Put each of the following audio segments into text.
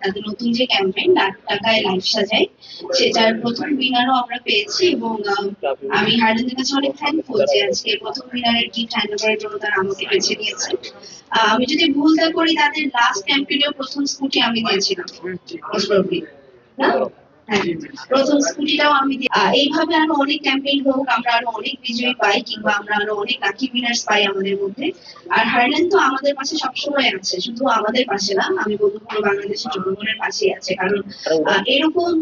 তাদের নতুন যে ক্যাম্পেইন লাখ টাকায় লাইফ সাজাই সেটার প্রথম উইনারও আমরা পেয়েছি এবং আমি হার্ডেনদের কাছে অনেক থ্যাঙ্কফুল যে আজকে প্রথম উইনারের গিফট হ্যান্ড ওভারের জন্য তারা আমাকে বেছে নিয়েছে। আমি যদি ভুল না করি তাদের লাস্ট ক্যাম্পেইনেও প্রথম স্কুটি আমি দিয়েছিলাম। না? প্রথম স্কুটিটাও আমি এইভাবে আরও অনেক ক্যাম্পেইন হোক, আমরা আরও অনেক বিজয়ী পাই, কিংবা আমরা আরও অনেক লাকি উইনার্স পাই আমাদের মধ্যে। আর হারল্যান্ড তো আমাদের পাশে সবসময় আছে, শুধু আমাদের পাশে না, আমি বলব পুরো বাংলাদেশের জনগণের পাশেই আছে। কারণ এরকম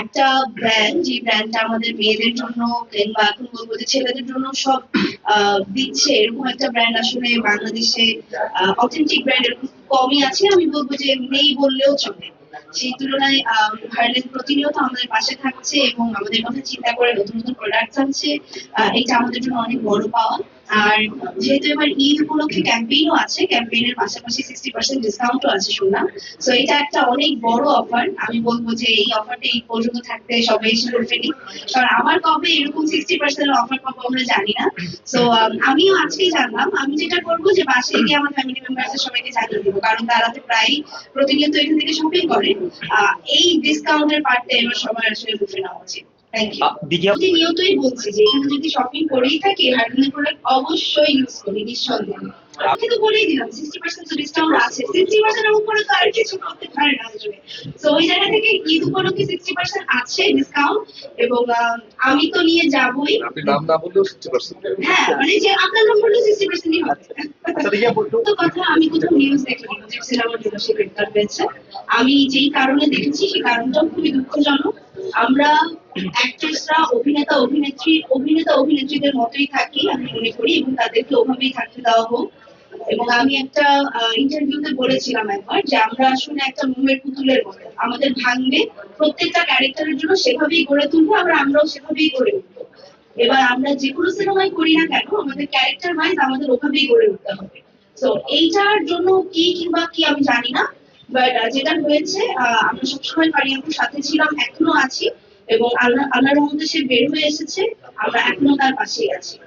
একটা ব্র্যান্ড যে ব্র্যান্ডটা আমাদের মেয়েদের জন্য কিংবা এখন বলব যে ছেলেদের জন্য সব দিচ্ছে, এরকম একটা ব্র্যান্ড আসলে বাংলাদেশে অথেন্টিক ব্র্যান্ড এরকম কমই আছে। আমি বলব যে নেই বললেও চলে। সেই তুলনায় হার্লেন প্রতিনিয়ত আমাদের পাশে থাকছে এবং আমাদের কথা চিন্তা করে নতুন নতুন প্রোডাক্ট আনছে। এটা আমাদের জন্য অনেক বড় পাওয়া। আর যেহেতু এবার ঈদ উপলক্ষে ক্যাম্পেইনও আছে ক্যাম্পেইনের পাশাপাশি সিক্সটি পার্সেন্ট ডিসকাউন্টও আছে শুনলাম সো এটা একটা অনেক বড় অফার আমি বলব যে এই অফারটা এই পর্যন্ত থাকতে সবাই এসে করে কারণ আমার কবে এরকম সিক্সটি পার্সেন্ট অফার পাবো আমরা জানি না। সো আমিও আজকেই জানলাম। আমি যেটা করব যে বাসায় গিয়ে আমার ফ্যামিলি মেম্বারদের সবাইকে জানিয়ে দিব। কারণ তারা তো প্রায় প্রতিনিয়ত এখান থেকে শপিং করে। এই ডিসকাউন্টের পার্টটা এবার সবার আসলে বুঝে নেওয়া উচিত। প্রতিনিয়তই বলছি যে এখানে যদি শপিং করেই থাকি হার্ডওয়্যার প্রোডাক্ট অবশ্যই ইউজ করি নিঃসন্দেহে। আমি তো বলেই দিলাম সিক্সটি পার্সেন্ট ডিসকাউন্ট আছে। সিক্সটি পার্সেন্ট উপরে তো আর কিছু করতে পারে না আসলে। তো ওই জায়গা থেকে ঈদ উপলক্ষে সিক্সটি পার্সেন্ট আছে ডিসকাউন্ট এবং আমি তো নিয়ে যাবই। আপনি নাম না বললেও সিক্সটি পার্সেন্ট হ্যাঁ মানে যে আপনার নম্বর সিক্সটি পার্সেন্টই হবে। আচ্ছা বলতো তো কথা আমি কোথাও নিউজ দেখিনি যে সিনেমার জন্য সে গ্রেপ্তার হয়েছে আমি যেই কারণে দেখেছি সেই কারণটাও খুবই দুঃখজনক। আমরা অ্যাক্ট্রেসরা অভিনেতা, অভিনেত্রী, অভিনেতা, অভিনেত্রীদের মতোই থাকি, আমি মনে করি, এবং তাদেরকে ওভাবেই থাকতে দেওয়া হোক। এবং আমি একটা ইন্টারভিউতে বলেছিলাম একবার যে আমরা আসলে একটা মোমের পুতুলের মতো। আমাদের ভাঙবে প্রত্যেকটা ক্যারেক্টারের জন্য সেভাবেই গড়ে তুলবো, আবার আমরাও সেভাবেই গড়ে উঠবো। এবার আমরা যে কোনো সিনেমায় করি না কেন, আমাদের ক্যারেক্টার ওয়াইজ আমাদের ওভাবেই গড়ে উঠতে হবে। তো এইটার জন্য কি কিংবা কি আমি জানি না। বাট যেটা হয়েছে আমরা সবসময় পারিয়াপুর সাথে ছিলাম, এখনও আছি এবং আল্লাহ, আল্লাহর রহমতে সে বের হয়ে এসেছে, আমরা এখনও তার পাশেই আছি।